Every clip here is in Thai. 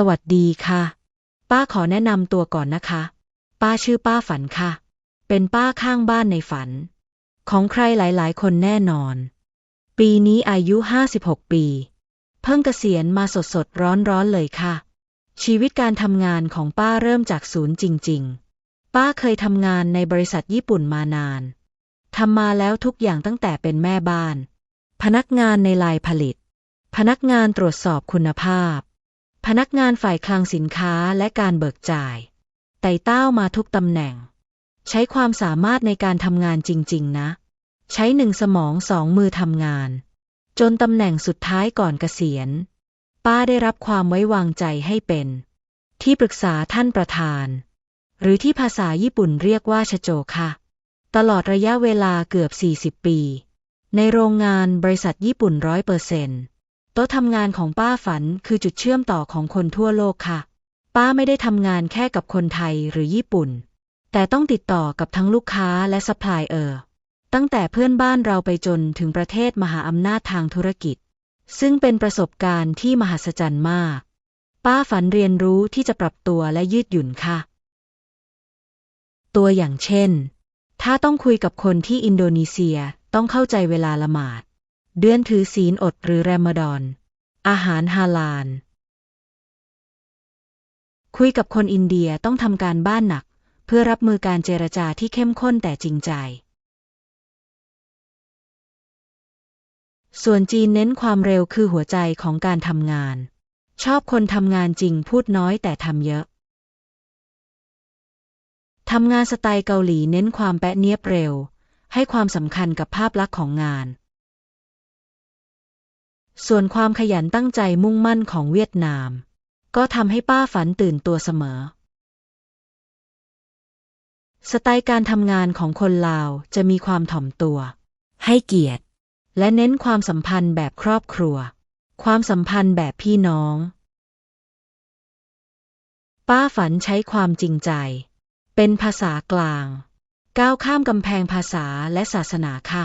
สวัสดีค่ะ ป้าขอแนะนำตัวก่อนนะคะ ป้าชื่อป้าฝันค่ะ เป็นป้าข้างบ้านในฝัน ของใครหลาย ๆ คนแน่นอน ปีนี้อายุ 56 ปี เพิ่งเกษียณมาสดสดร้อนร้อนๆเลยค่ะ ชีวิตการทำงานของป้าเริ่มจากศูนย์จริง ๆ ป้าเคยทำงานในบริษัทญี่ปุ่นมานานทำมาแล้วทุกอย่างตั้งแต่เป็นแม่บ้าน พนักงานในลายผลิต พนักงานตรวจสอบคุณภาพ พนักงานฝ่ายคลังสินค้าและการเบิกจ่าย ไต่เต้ามาทุกตำแหน่ง ใช้ความสามารถในการทำงานจริง ๆ นะ ใช้หนึ่งสมองสองมือทำงาน จนตำแหน่งสุดท้ายก่อนเกษียณ ป้าได้รับความไว้วางใจให้เป็น ที่ปรึกษาท่านประธาน หรือที่ภาษาญี่ปุ่นเรียกว่าชโจค่ะ ตลอดระยะเวลาเกือบ 40 ปี ในโรงงานบริษัทญี่ปุ่นร้อยเปอร์เซนต์ โต๊ะทำงานของป้าฝันคือจุดเชื่อมต่อของคนทั่วโลกค่ะ ป้าไม่ได้ทำงานแค่กับคนไทยหรือญี่ปุ่น แต่ต้องติดต่อกับทั้งลูกค้าและซัพพลายเออร์ ตั้งแต่เพื่อนบ้านเราไปจนถึงประเทศมหาอำนาจทางธุรกิจ ซึ่งเป็นประสบการณ์ที่มหัศจรรย์มาก ป้าฝันเรียนรู้ที่จะปรับตัวและยืดหยุ่นค่ะ ตัวอย่างเช่น ถ้าต้องคุยกับคนที่อินโดนีเซียต้องเข้าใจเวลาละหมาด เดือนถือศีลอดหรือแรมฎอน อาหารฮาลาล คุยกับคนอินเดียต้องทำการบ้านหนัก เพื่อรับมือการเจรจาที่เข้มข้นแต่จริงใจ ส่วนจีนเน้นความเร็วคือหัวใจของการทำงาน ชอบคนทำงานจริงพูดน้อยแต่ทำเยอะ ทำงานสไตล์เกาหลีเน้นความแปะเนียบเร็ว ให้ความสำคัญกับภาพลักษณ์ของงาน ส่วนความขยันตั้งใจมุ่งมั่นของเวียดนาม ก็ทำให้ป้าฝันตื่นตัวเสมอ สไตล์การทำงานของคนลาวจะมีความถ่อมตัว ให้เกียรติ และเน้นความสัมพันธ์แบบครอบครัว ความสัมพันธ์แบบพี่น้อง ป้าฝันใช้ความจริงใจ เป็นภาษากลาง ก้าวข้ามกำแพงภาษาและศาสนาค่ะ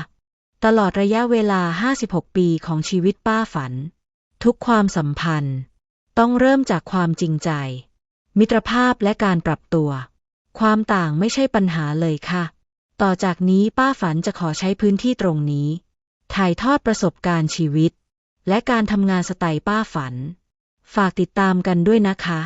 ตลอดระยะเวลา 56 ปีของชีวิตป้าฝัน ทุกความสัมพันธ์ ต้องเริ่มจากความจริงใจ มิตรภาพและการปรับตัว ความต่างไม่ใช่ปัญหาเลยค่ะ ต่อจากนี้ป้าฝันจะขอใช้พื้นที่ตรงนี้ ถ่ายทอดประสบการณ์ชีวิต และการทำงานสไตล์ป้าฝัน ฝากติดตามกันด้วยนะคะ